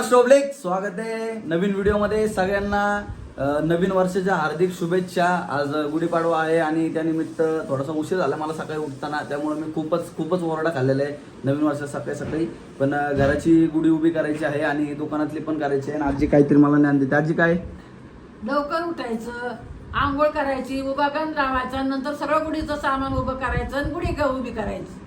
नमस्कार स्टोबलेक स्वागत आहे नवीन व्हिडिओमध्ये सगळ्यांना. नवीन वर्षाच्या हार्दिक शुभेच्छा. आज गुढीपाडवा आहे आणि त्यानिमित्त थोडासा उशीर झाला मला सकाळी उठताना त्यामुळे मी खूपच खूपच ओरडा खाल्लेला आहे नवीन वर्षात सकाळी सकाळी. पण घराची गुढी उभी करायची आहे आणि दुकानातली पण करायची आहे. आणि आजी काहीतरी मला ज्ञान देते. आजी काय? लवकर उठायचं आंघोळ करायची उभा गण लावायचा नंतर सगळं गुढीचं सामान उभं करायचं आणि गुढी उभी करायची.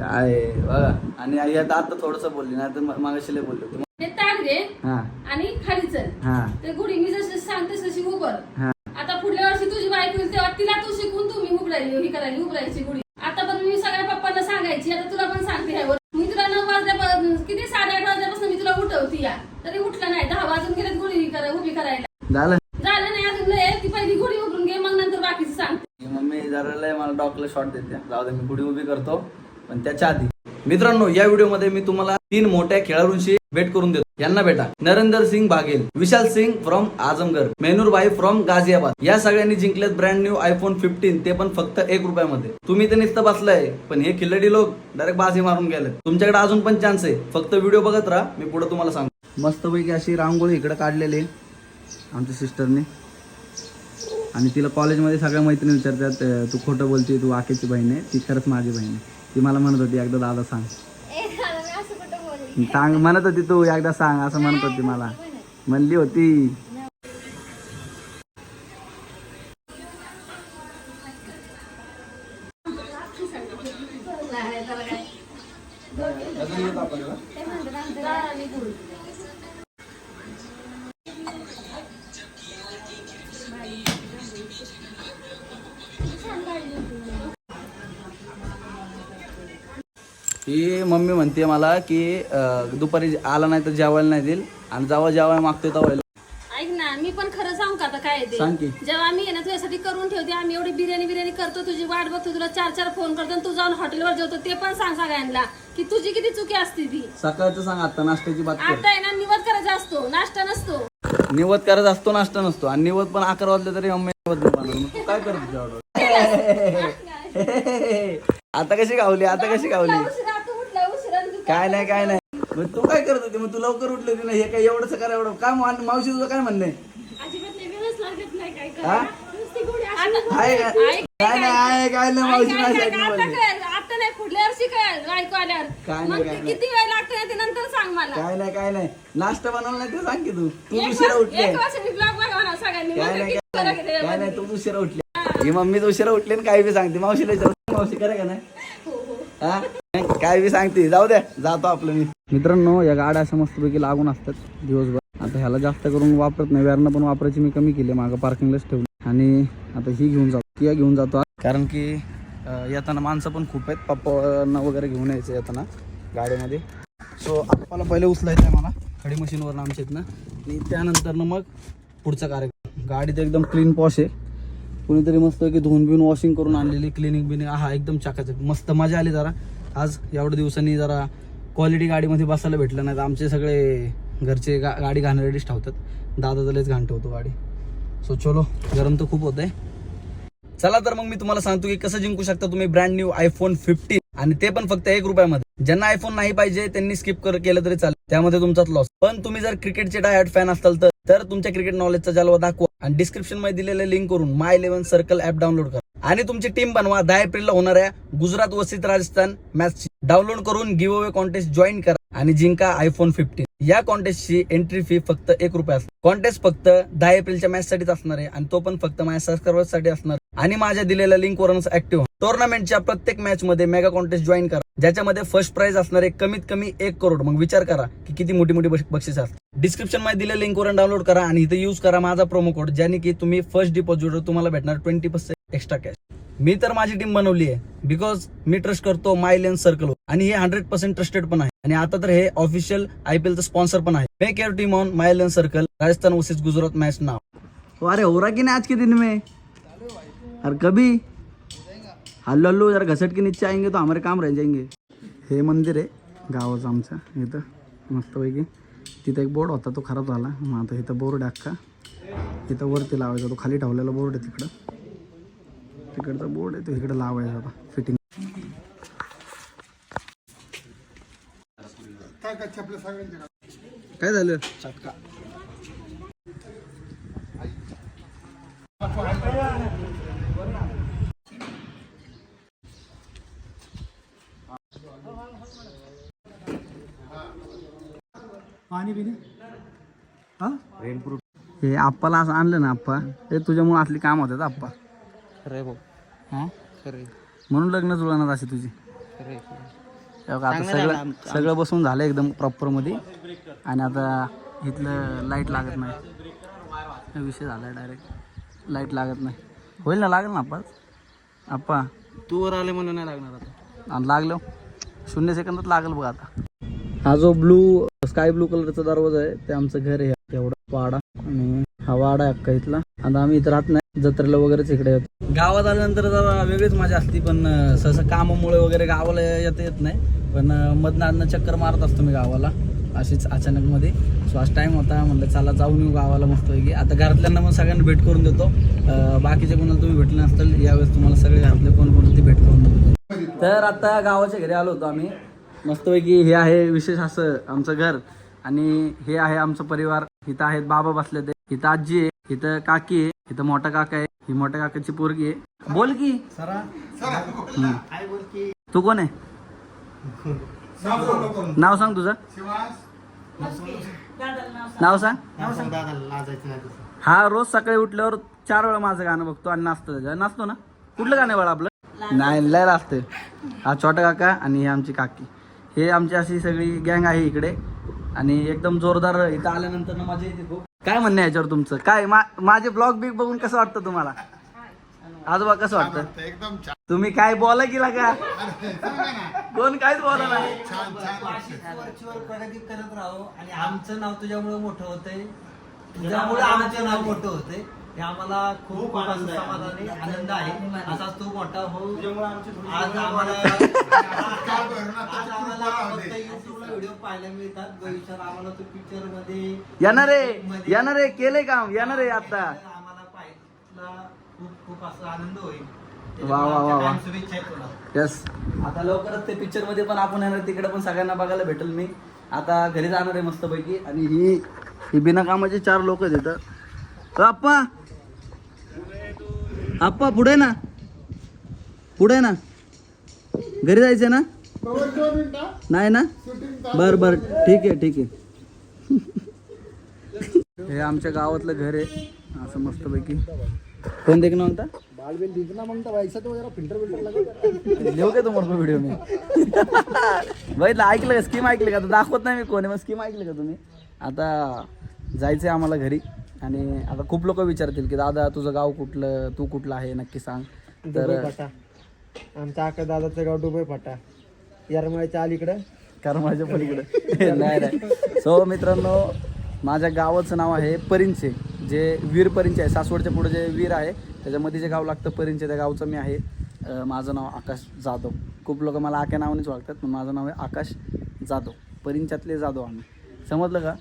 काय बघा. आणि आई आता आता थोडंसं बोलली ना तर मागाशी लय बोलली होती. ते ताट घे हा. आणि खाली चल. हा. ते गुढी मी जशी सांगते तशी उभर हा. आता पुढल्या वर्षी तुझी बाईक होईल तेव्हा तिला तू शिकून तुम्ही उघडायली ही करायली उघडायची गुढी. आता पण मी सगळ्या पप्पांना सांगायची आता तुला पण सांगते ह्यावर. मी तुला नऊ वाजल्या किती साडेआठ वाजल्यापासून मी तुला उठवती या. तरी उठलं नाही दहा वाजून गेले गुढी करा उभी करायला. झालं? झालं नाही अजून लय. ती पहिली गुढी उघडून घे मग नंतर बाकीचं सांगते. मम्मी जरा लय मला डॉक्टर शॉट देते. जाऊ दे मी गुढी उभी करतो. पण त्याच्या आधी. मित्रांनो या व्हिडिओमध्ये मी तुम्हाला तीन मोठ्या खेळाडूंशी भेट करून देतो. यांना भेटा. नरेंद्र सिंग बागेल विशाल सिंग फ्रॉम आजमगड मेनूरबाई फ्रॉम गाझियाबाद. या सगळ्यांनी जिंकलेत ब्रँड न्यू आयफोन फिफ्टीन ते पण फक्त एक रुपयामध्ये. तुम्ही ते निस्त बसलाय पण हे खिल्लडी लोक डायरेक्ट बाजी मारून गेले तुमच्याकडे अजून पण चान्स आहे. फक्त व्हिडिओ बघत राहा मी पुढे तुम्हाला सांगतो. मस्तपैकी अशी रांगोळी इकडे काढलेली आहे आमच्या सिस्टरने आणि तिला कॉलेजमध्ये सगळ्या मैत्रिणी विचारतात तू खोटं बोलते तू आकेची बहीण आहे ती खरंच माझी बहीण आहे. ती मला म्हणत होती एकदा दादा सांग. सांग म्हणत होती तू एकदा सांग असं म्हणत होती मला. म्हणली होती. ही मम्मी म्हणते मला की अं, दुपारी आला नाही तर जेवायला नाही देईल. आणि जेव्हा जेवायला मागते तेव्हा ऐक ना मी पण खरं सांगू का आता काय आहे सांग की. जेव्हा आम्ही आहे ना तुझ्यासाठी करून ठेवते आम्ही एवढी बिर्याणी बिर्याणी करतो तुझी वाट बघतो तुला चार चार फोन करतो आणि तू जाऊन हॉटेलवर जेवतो. ते पण सांग सगळ्यांना की तुझी किती चुकी असते ती. सकाळचं सांग आता नाश्त्याची बात कर आता आहे ना निवड करायचा असतो नाश्ता नसतो. निवत करायचा असतो नाश्ता नसतो. आणि निवत पण अकरा वाजले तरी मम्मी निवत नाही बनवत. मग तू काय करत आता कशी गावली आता कशी गावली उशिरा तू उठला उशिरा आणि तू काय नाही काय नाही. मग तू काय करत होती? मग तू लवकर उठली होती ना? हे काय एवढंच करा एवढं काय मा- मावशी तुझं काय म्हणणं आहे? अजिबात नाही वेळच लागत नाही काय हा? करायला. नुसती गोडी अशी- आहे का? ऐक, काय नाही आहे काय नाही मावशी माझ्या आता बोलली. आता नाही पुढल्या वर्षी कर बायको आल्यावर. काय नाही, मग काय ते नाही. किती वेळ लागतो ना ते नंतर सांग मला. काय नाही काय नाही. नाश्ता बनवला नाही ते सांग की तू. तू एक उशिरा वर्ष- उठले एक वर्ष मी ब्लॉग बघा सगळ्यांनी. काय मग नाही किती काय फरक आहे नाही काय तू उशिरा उठली. ही. मम्मीच उशिरा उठली आणि काय बी सांगते. मावशीला विचार मावशी करा का नाही? हा? काय बी सांगते जाऊ द्या जातो आपलं मी. मित्रांनो या गाड्या अशा मस्तपैकी लागून असतात दिवसभर. आता ह्याला जास्त करून वापरत नाही व्यारणं पण वापरायची मी कमी केली मागं पार्किंगलाच ठेवली. आणि आता ही घेऊन जातो किया घेऊन जातो कारण की येताना माणसं पण खूप आहेत पप्पांना वगैरे घेऊन यायचं येताना गाडीमध्ये. सो आपल्याला पहिले उचलायचं आहे मला खडी मशीनवर आमच्या इथनं. आणि त्यानंतर मग पुढचा कार्यक्रम. गाडी तर एकदम क्लीन पॉश आहे. कुणीतरी मस्त की धुवून बिवून वॉशिंग करून आणलेली क्लिनिंग बिनिंग. हा एकदम चकाचक. मस्त मजा आली जरा. आज एवढ्या दिवसांनी जरा क्वालिटी गाडीमध्ये बसायला भेटलं नाही तर आमचे सगळे घरचे गा गाडी घाणरेडीच ठेवतात. दादा जलेच घाण ठेवतो गाडी. सो चलो गरम तर खूप होत आहे चला तर मग मी तुम्हाला सांगतो की कसं जिंकू शकता तुम्ही ब्रँड न्यू आयफोन फिफ्टीन आणि ते पण फक्त एक रुपयामध्ये. ज्यांना आयफोन नाही पाहिजे त्यांनी स्किप कर केलं तरी चालेल. त्यामध्ये तुमचाच लॉस पण तुम्ही जर क्रिकेटचे डायट फॅन असाल तर तुमच्या क्रिकेट नॉलेजचा जलवा दाखवा. आणि डिस्क्रिप्शनमध्ये दिलेल्या लिंक करून my eleven circle app download करा. आणि तुमची टीम बनवा. दहा एप्रिलला होणाऱ्या गुजरात वसित राजस्थान मॅच डाउनलोड करून गिव्ह अवे कॉन्टेस्ट जॉईन करा. आणि जिंका आयफोन फिफ्टीन या कॉन्टेस्टची एंट्री फी फक्त एक रुपया असते. कॉन्टेस्ट फक्त दहा एप्रिलच्या मॅच साठीच असणार आहे. आणि तो पण फक्त माझ्या सबस्क्रायबर्ससाठी असणार आणि माझ्या दिलेल्या लिंक वरूनच ऍक्टिव्ह टुर्नामेंटच्या प्रत्येक मॅच मध्ये मेगा कॉन्टेस्ट जॉईन करा. ज्याच्यामध्ये फर्स्ट प्राइज असणारे कमीत कमी एक करोड मग विचार करा की किती मोठी मोठी बक्षीस असतात. डिस्क्रिप्शनमध्ये दिलेल्या लिंकवरून डाउनलोड करा आणि इथे युज करा माझा प्रोमो कोड ज्याने की तुम्ही फर्स्ट डिपॉझिटवर तुम्हाला भेटणार ट्वेंटी पर्सेंट एक्स्ट्रा कॅश मी तर माझी टीम बनवली आहे बिकॉज मी ट्रस्ट करतो माय लेन सर्कल आणि हे हंड्रेड पर्सेंट ट्रस्टेड पण आहे. आणि आता तर हे ऑफिशियल आयपीएलचं स्पॉन्सर पण आहे. Make your team on my eleven circle Rajasthan versus Gujarat match नाव अरे हो रहा कि नाही आज के दिन में? अरे कभी। हल्लो हल्लो जरा घसट के नीचे आएंगे तो हमारे काम रह जाएंगे। हे मंदिर आहे गावाचं आमचं इथं मस्तपैकी. तिथं एक बोर्ड होता तो खराब झाला. मग आता इथं बोर्ड आहे अख्खा. इथं वरती लावायचा तो खाली ठेवलेला बोर्ड आहे तिकडं. तिकडचा बोर्ड आहे तो इकडं लावायचा आता फिटिंग काय झालं? पाणी पिणे हा? हे आप्पाला असं आणलं ना आप्पा हे तुझ्यामुळे असली काम होतात आप्पा. खरंय भाऊ. हा? म्हणून लग्न जुळणार असे तुझी. आता सगळं सगळं बसून झालं एकदम प्रॉपरमध्ये. आणि आता इथलं लाइट लागत नाही. विषय झाला डायरेक्ट लाइट लागत नाही. होईल ना लागेल ना आप्पा आप्पा. तू वर आले म्हणून नाही लागणार आता. आणि लागलं. शून्य सेकंदात लागेल बघ आता. हा जो ब्लू स्काय ब्लू कलरचा दरवाजा आहे ते आमचं घर आहे. एवढा वाडा आणि हा वाडा आहे अख्खा इथला. आता आम्ही इथं राहत नाही जत्रेला वगैरेच इकडे येतो. गावात आल्यानंतर जरा वेगळीच मजा असते पण सहसा कामामुळे वगैरे गावाला येता येत नाही. पण मधनं चक्कर मारत असतो मी गावाला अशीच अचानक मध्ये सो आज टाइम होता म्हणलं चला जाऊन येऊ गावाला मस्तपैकी. आता घरातल्यांना मग सगळ्यांना भेट करून देतो. बाकीचे कोणाला तुम्ही भेटले नसतील यावेळेस तुम्हाला सगळे घरातले कोण कोणते भेट करून देतो. तर आता गावाच्या घरी आलो होतो आम्ही. मस्तपैकी हे आहे विशेष असं आमचं घर. आणि हे आहे आमचं परिवार. इथं आहेत बाबा बसले ते. इथं आजी आहे इथं काकी आहे इथं मोठा काका आहे. ही मोठ्या काकाची पोरगी आहे. बोल की. हम्म. तू कोण आहे? नाव सांग तुझं. नाव सांग. हा रोज सकाळी उठल्यावर चार वेळा माझं गाणं बघतो आणि नाचतो त्याच्या नाचतो ना? कुठलं गाणं आहे बाळा आपलं? नाही लय असते हा छोटा काका आणि हे आमची काकी. हे आमची अशी सगळी गँग आहे इकडे. आणि एकदम जोरदार इथं आल्यानंतर ना येते खूप. काय म्हणणं आहे याच्यावर तुमचं? काय मा- माझे ब्लॉग बिग बघून कसं वाटतं तुम्हाला? आजोबा कसं वाटतं? एकदम छान. तुम्ही काय बोला की का कोण काहीच बोला नाही. छान छान वरचीवर प्रगती करत राहू आणि आमचं नाव तुझ्यामुळे मोठं होतंय. तुझ्यामुळे आमचं नाव मोठं होतंय. हे आम्हाला खूप समाधानी आनंद आहे. असाच तू मोठा हो आज आम्हाला आज आम्हाला फक्त युट्यूबला व्हिडिओ पाहायला मिळतात. भविष्यात आम्हाला तू पिक्चरमध्ये येणार रे येणार रे केलंय काम. येणार रे आता. आम्हाला पाहायला खूप खूप असं आनंद होईल. वा, वा, वा, यस आता लवकरच ते पिक्चरमध्ये पण आपण येणार. तिकडे पण सगळ्यांना बघायला भेटेल मी. आता घरी जाणार आहे मस्तपैकी. आणि ही ही बिना कामाचे चार लोक तिथं अ, आप्पा पुढे ना. पुढे ना. घरी जायचं ना? नाही ना? बर बर. ठीक आहे ठीक आहे. हे आमच्या गावातलं घर आहे. असं मस्तपैकी. कोण देख म्हणता? बालबेन दिसना म्हणता व्हायचं तो जरा फिल्टर बिल्टर लागेल लिहू का तुम्हाला व्हिडिओ मी? बघितलं ऐकलं का? स्कीम ऐकली का? दाखवत नाही मी कोणी मग स्कीम ऐकली का तुम्ही? आता जायचं आहे आम्हाला घरी. आणि आता खूप लोक विचारतील की दादा तुझं गाव कुठलं? तू कुठलं आहे? नक्की सांग. तर फाटा. आमच्या आका दादाचं गाव डुबई फाटा. येरमाळ्याच्या अलीकडं. कारण माझ्या पलीकडे. नाही नाही. सो मित्रांनो माझ्या गावाचं नाव आहे परिंचे. जे वीर परिंचे आहे. सासवडच्या पुढे जे वीर आहे त्याच्यामध्ये जे गाव लागतं परिंचे त्या गावचं मी आहे. माझं नाव आकाश जाधव. खूप लोक मला आक्या नावानेच ओळखतात पण माझं नाव आहे आकाश जाधव. परिंच्यातले जाधव आम्ही. समजलं का?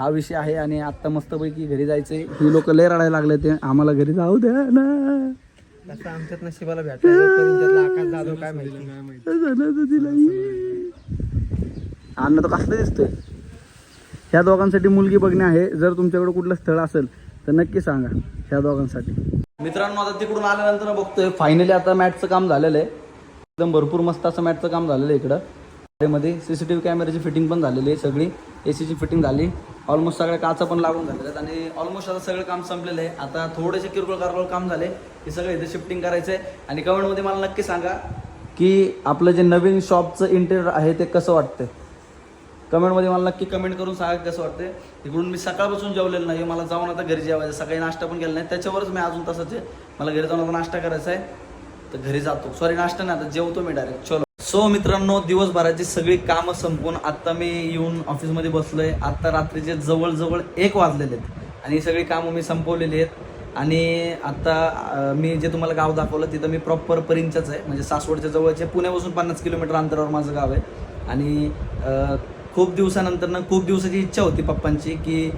हा विषय आहे आणि आत्ता मस्तपैकी घरी जायचं ही लोक लय रडायला लागले ते. आम्हाला घरी जाऊ द्या ना. तसं आमच्यात नशिबाला भेटायचं परिंच्यातला आकाश जाधव काय माहिती? अन्न तर कसलं दिसतंय? ह्या दोघांसाठी मुलगी बघणे आहे. जर तुमच्याकडे कुठलं स्थळ असेल तर नक्की सांगा ह्या दोघांसाठी. मित्रांनो आता तिकडून आल्यानंतर बघतोय फायनली आता मॅटचं काम झालेलं आहे. एकदम भरपूर मस्त असं मॅटचं काम झालेलं आहे इकडं. मध्ये सी सी टी व्ही कॅमेऱ्याची फिटिंग पण झालेली आहे सगळी. ए सीची फिटिंग झाली. ऑलमोस्ट सगळ्या काचा पण लागून झालेल्या आहेत आणि ऑलमोस्ट आता सगळं काम संपलेलं आहे. आता थोडेसे किरकोळ कारकोळ काम झाले. हे सगळं इथे शिफ्टिंग करायचं आहे आणि कमेंटमध्ये मला नक्की सांगा की आपलं जे नवीन शॉपचं इंटेरियर आहे ते कसं वाटतंय? कमेंटमध्ये मला नक्की कमेंट करून सांगा कसं वाटते इकडून मी सकाळपासून जेवलेलं नाही मला जाऊन आता घरी जेवायचं सकाळी नाश्ता पण केला नाही. त्याच्यावरच मी अजून तसंच आहे. मला घरी जाऊन आता नाश्ता करायचा आहे. तर घरी जातो. सॉरी नाश्ता नाही आता. जेवतो मी डायरेक्ट चलो. सो मित्रांनो दिवसभराची सगळी कामं संपून आत्ता मी येऊन ऑफिसमध्ये बसलोय. आत्ता रात्रीचे जवळजवळ एक वाजलेले आहेत. आणि सगळी कामं मी संपवलेली आहेत. आणि आता मी जे तुम्हाला गाव दाखवलं तिथं मी प्रॉपर परिंचाच आहे. म्हणजे सासवडच्या जवळचे पुण्यापासून पन्नास किलोमीटर अंतरावर माझं गाव आहे. आणि खूप दिवसानंतर ना खूप दिवसाची इच्छा होती पप्पांची की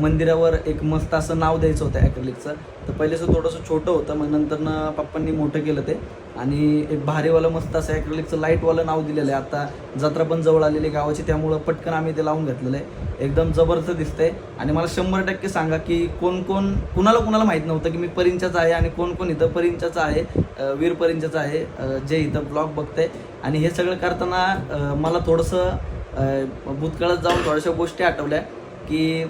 मंदिरावर एक मस्त असं नाव द्यायचं होतं ॲक्रेलिकचं तर पहिलेचं थोडंसं छोटं होतं मग नंतर ना पप्पांनी मोठं केलं ते. आणि एक भारीवालं मस्त असं ॲक्रेलिकचं लाईटवालं नाव दिलेलं आहे. आता जत्रा पण जवळ आलेली गावाची त्यामुळं पटकन आम्ही ते लावून घेतलेलं आहे. एकदम जबरदस्त दिसतंय. आणि मला शंभर टक्के सांगा की कोण कोण कुणाला कुणाला माहीत नव्हतं की मी परिंचाचा आहे आणि कोण कोण इथं परिंचाचा आहे वीर परिंचाचा आहे जे इथं ब्लॉग बघतंय. आणि हे सगळं करताना मला थोडंसं भूतकाळात जाऊन थोड्याशा गोष्टी आठवल्या की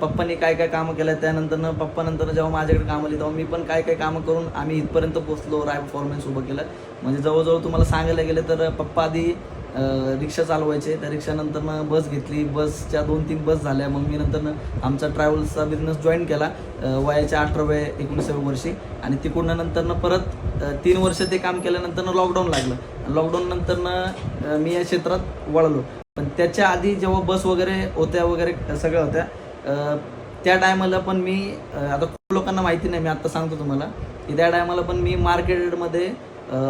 पप्पांनी काय काय कामं केलं त्यानंतर पप्पानंतर जेव्हा माझ्याकडे कामं आली तेव्हा मी पण काय काय कामं करून आम्ही इथपर्यंत पोचलो राय परफॉर्मन्स उभं केलं म्हणजे जवळजवळ तुम्हाला सांगायला गेलं तर पप्पा आधी रिक्षा चालवायचे. त्या रिक्षानंतरनं बस घेतली. बसच्या दोन तीन बस झाल्या. मग मी नंतर आमचा ट्रॅव्हल्सचा बिझनेस जॉईन केला वयाच्या अठराव्या एकोणीसाव्या वर्षी. आणि तिकडून नंतरनं परत तीन वर्ष ते काम केल्यानंतर लॉकडाऊन लागलं. लॉकडाऊन नंतर मी या क्षेत्रात वळलो. पण त्याच्या आधी जेव्हा बस वगैरे होत्या वगैरे सगळ्या होत्या त्या टायमाला पण मी आता खूप लोकांना माहिती नाही मी आत्ता सांगतो तुम्हाला की त्या टायमाला पण मी मार्केटमध्ये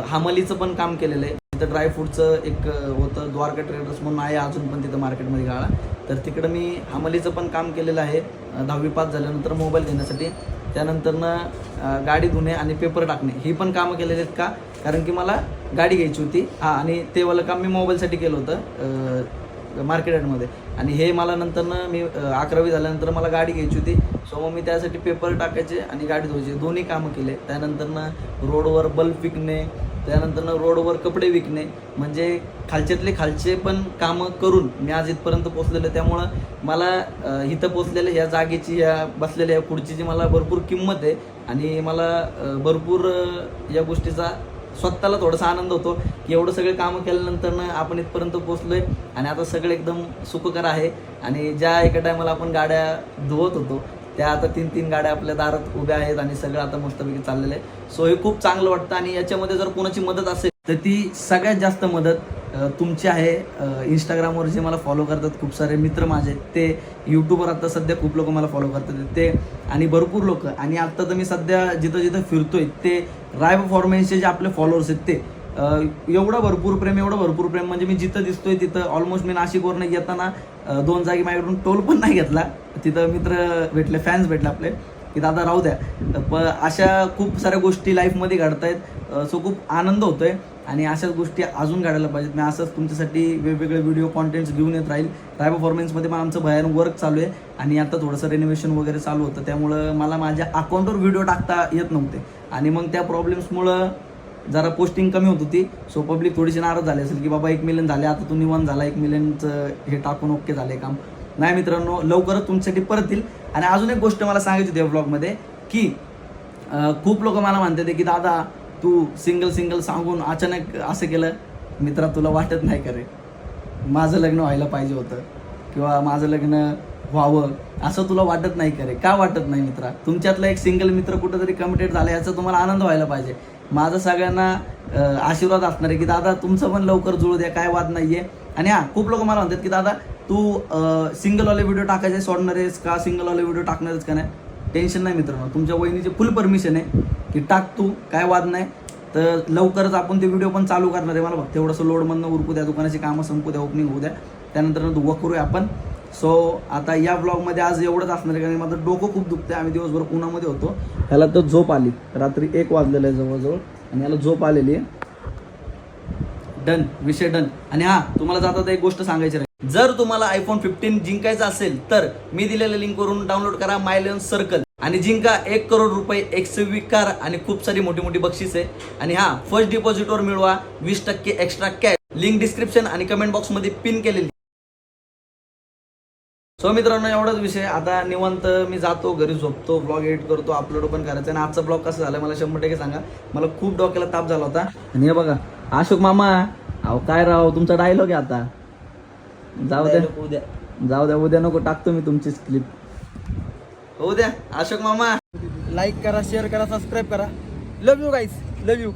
हामलीचं पण काम केलेलं आहे. तिथं ड्रायफ्रूटचं एक होतं द्वारका ट्रेडर्स म्हणून आहे अजून पण तिथं मार्केटमध्ये गाळा. तर तिकडं मी हामलीचं पण काम केलेलं आहे दहावी पास झाल्यानंतर मोबाईल घेण्यासाठी. त्यानंतरनं गाडी धुणे आणि पेपर टाकणे ही पण कामं केलेली आहेत का? कारण की मला गाडी घ्यायची होती. हां आणि तेवालं काम मी मोबाईलसाठी केलं होतं मार्केट यार्डमध्ये. आणि हे मला नंतरनं मी अकरावी झाल्यानंतर मला गाडी घ्यायची होती. सो मग मी त्यासाठी पेपर टाकायचे आणि गाडी धुवायची. दोन्ही कामं केले. त्यानंतरनं रोडवर बल्ब विकणे त्यानंतरनं रोडवर कपडे विकणे. म्हणजे खालच्यातले खालचे पण कामं करून मी आज इथपर्यंत पोचलेलं आहे. त्यामुळं मला इथं पोचलेल्या ह्या जागेची या बसलेल्या या खुर्चीची मला भरपूर किंमत आहे. आणि मला भरपूर या गोष्टीचा स्वतःला थोडासा आनंद होतो. की एवढं सगळे कामं केल्यानंतर आपण इथपर्यंत पोचलोय आणि आता सगळं एकदम सुखकर आहे. आणि ज्या एका टायमाला आपण गाड्या धुवत होतो त्या आता तीन तीन गाड्या आपल्या दारात उभ्या आहेत आणि सगळं आता मस्तपैकी चाललेलं आहे. सो हे खूप चांगलं वाटतं. आणि याच्यामध्ये जर कोणाची मदत असेल तर ती सगळ्यात जास्त मदत तुमचे आहे इंस्टाग्रामवर जे मला फॉलो करतात खूप सारे मित्र माझे ते यूट्यूबवर आता सध्या खूप लोक मला फॉलो करतात. ते आणि भरपूर लोक. आणि आत्ता तर मी सध्या जिथं जिथं फिरतोय ते राय परफॉर्मन्सचे जे आपले फॉलोअर्स आहेत ते एवढं भरपूर प्रेम एवढं भरपूर प्रेम. म्हणजे मी जिथं दिसतोय तिथं ऑलमोस्ट मी नाशिकवरनं येताना दोन जागी माझ्याकडून टोल पण नाही घेतला. तिथं मित्र भेटले फॅन्स भेटले आपले की दादा राहू द्या. पण अशा खूप साऱ्या गोष्टी लाईफमध्ये घडत आहेत सो खूप आनंद होतोय. आणि अशाच गोष्टी अजून काढायला पाहिजेत. मी असंच तुमच्यासाठी वेगवेगळे व्हिडिओ कॉन्टेंट्स घेऊन येत राहील. राय परफॉर्मन्समध्ये पण आमचं भयानक वर्क चालू आहे. आणि आता थोडंसं रेनोव्हेशन वगैरे चालू होतं. त्यामुळं मला माझ्या अकाउंटवर व्हिडिओ टाकता येत नव्हते. आणि मग त्या प्रॉब्लेम्समुळं जरा पोस्टिंग कमी होत होती. सो पब्लिक थोडीशी नाराज झाली असेल की बाबा एक मिलियन झाले. आता तू निवांत झाला. एक मिलियनचं हे टाकून ओके झाले काम. नाही मित्रांनो लवकरच तुमच्यासाठी परत येईल. आणि अजून एक गोष्ट मला सांगायची होती या ब्लॉगमध्ये की खूप लोक मला म्हणतात की दादा तू सिंगल सिंगल सांगून अचानक असं केलं मित्रा तुला वाटत नाही का रे? माझं लग्न व्हायला पाहिजे होतं किंवा माझं लग्न व्हावं असं तुला वाटत नाही का रे? का वाटत नाही मित्रा? तुमच्यातला एक सिंगल मित्र कुठंतरी कमिटेड झाला याचा तुम्हाला आनंद व्हायला पाहिजे. माझं सगळ्यांना आशीर्वाद असणार आहे की दादा तुमचं पण लवकर जुळू द्या काय वाद नाही आहे आणि हां खूप लोक मला म्हणतात की दादा तू सिंगलवाले व्हिडिओ टाकायचे सोडणार आहेस का? सिंगलवाले व्हिडिओ टाकणारच का नाही? टेन्शन नाही मित्रांनो तुमच्या वहिनीची फुल परमिशन आहे. की टाक तू काय वाद नाही. तर लवकरच आपण ते व्हिडिओ पण चालू करणार आहे. मला फक्त एवढंसं लोडमधनं उरकू द्या दुकानाची कामं संपू द्या ओपनिंग होऊ द्या. त्यानंतर दुवा करूया आपण. सो आता या ब्लॉगमध्ये आज एवढंच असणार आहे कारण माझं डोकं खूप दुखतं आम्ही दिवसभर उन्हामध्ये होतो. ह्याला तर झोप आली. रात्री एक वाजलेलं आहे जवळजवळ. आणि याला झोप आलेली आहे. डन विषय डन आणि हा तुम्हाला जाता एक गोष्ट सांगायची जर तुम्हाला आयफोन फिफ्टीन जिंकायचा असेल तर मी दिलेल्या लिंकवरून डाउनलोड करा मायलियन सर्कल आणि जिंका एक करोड रुपये एक कार आणि खूप सारी मोठी मोठी बक्षीस आहे. आणि हा फर्स्ट डिपॉझिटवर मिळवा वीस टक्के एक्स्ट्रा कॅश लिंक डिस्क्रिप्शन आणि कमेंट बॉक्समध्ये पिन केलेली. सो मित्रांनो एवढाच विषय. आता निवांत मी जातो घरी झोपतो ब्लॉग एडिट करतो अपलोड पण करायचं. आणि आजचा ब्लॉग कसा झाला मला शंभर टक्के सांगा. मला खूप डोक्याला ताप झाला होता. आणि हे बघा अशोक मामा अहो काय राव तुमचा डायलॉग आहे आता. जाऊ द्या. उद्या. जाऊ द्या उद्या नको टाकतो मी तुमची क्लिप होऊ द्या अशोक मामा. लाईक करा शेअर करा सबस्क्राईब करा. Love you guys love you